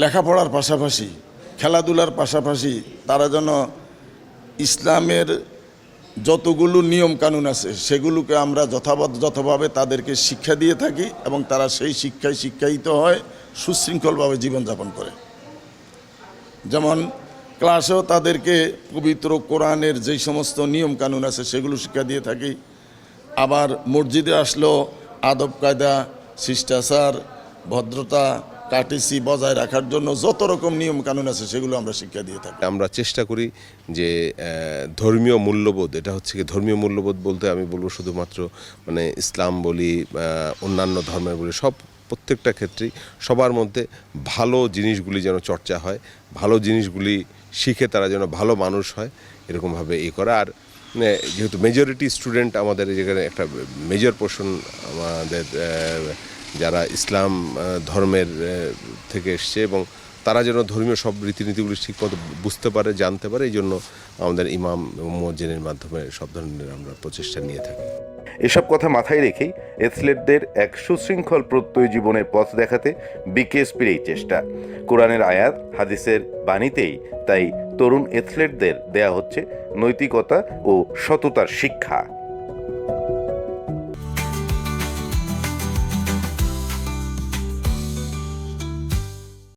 লেখাপড়ার পাশাপাশি, খেলাধুলার পাশাপাশি তারা যেন ইসলামের যতগুলো নিয়ম কানুন আছে, সেগুলোকে আমরা যথাবৎ যথাভাবে তাদেরকে শিক্ষা দিয়ে থাকি এবং তারা সেই শিক্ষায় শিক্ষায়িত হয়, সুশৃঙ্খলভাবে জীবনযাপন করে। যেমন ক্লাসেও তাদেরকে পবিত্র কোরআনের যেই সমস্ত নিয়ম কানুন আছে, সেগুলো শিক্ষা দিয়ে থাকি। আবার মসজিদে আসলেও আদব কায়দা শিষ্টাচার, ভদ্রতা কাটিসি বজায় রাখার জন্য যত রকম নিয়ম কানুন আছে, সেগুলো আমরা শিক্ষা দিয়ে থাকি। আমরা চেষ্টা করি যে ধর্মীয় মূল্যবোধ, এটা হচ্ছে কি ধর্মীয় মূল্যবোধ বলতে আমি বলব শুধুমাত্র মানে ইসলাম বলি অন্যান্য ধর্মের বলি, সব প্রত্যেকটা ক্ষেত্রেই সবার মধ্যে ভালো জিনিসগুলি যেন চর্চা হয়, ভালো জিনিসগুলি শিখে তারা যেন ভালো মানুষ হয়, এরকমভাবে এই করা। আর যেহেতু মেজরিটি স্টুডেন্ট আমাদের যেখানে একটা মেজর পোর্শন আমাদের যারা ইসলাম ধর্মের থেকে এসছে এবং তারা যেন ধর্মীয় সব রীতিনীতিগুলি ঠিকমতো বুঝতে পারে, জানতে পারে, এই জন্য আমাদের ইমাম মজ্জিনের মাধ্যমে সব ধরনের আমরা প্রচেষ্টা নিয়ে থাকি। এসব কথা মাথায় রেখেই এথলেটদের এক সুশৃঙ্খল প্রত্যয় জীবনের পথ দেখাতে বিকেএসপির এই চেষ্টা। কোরআনের আয়াত, হাদিসের বাণীতেই তাই তরুণ এথলেটদের দেয়া হচ্ছে নৈতিকতা ও সততার শিক্ষা।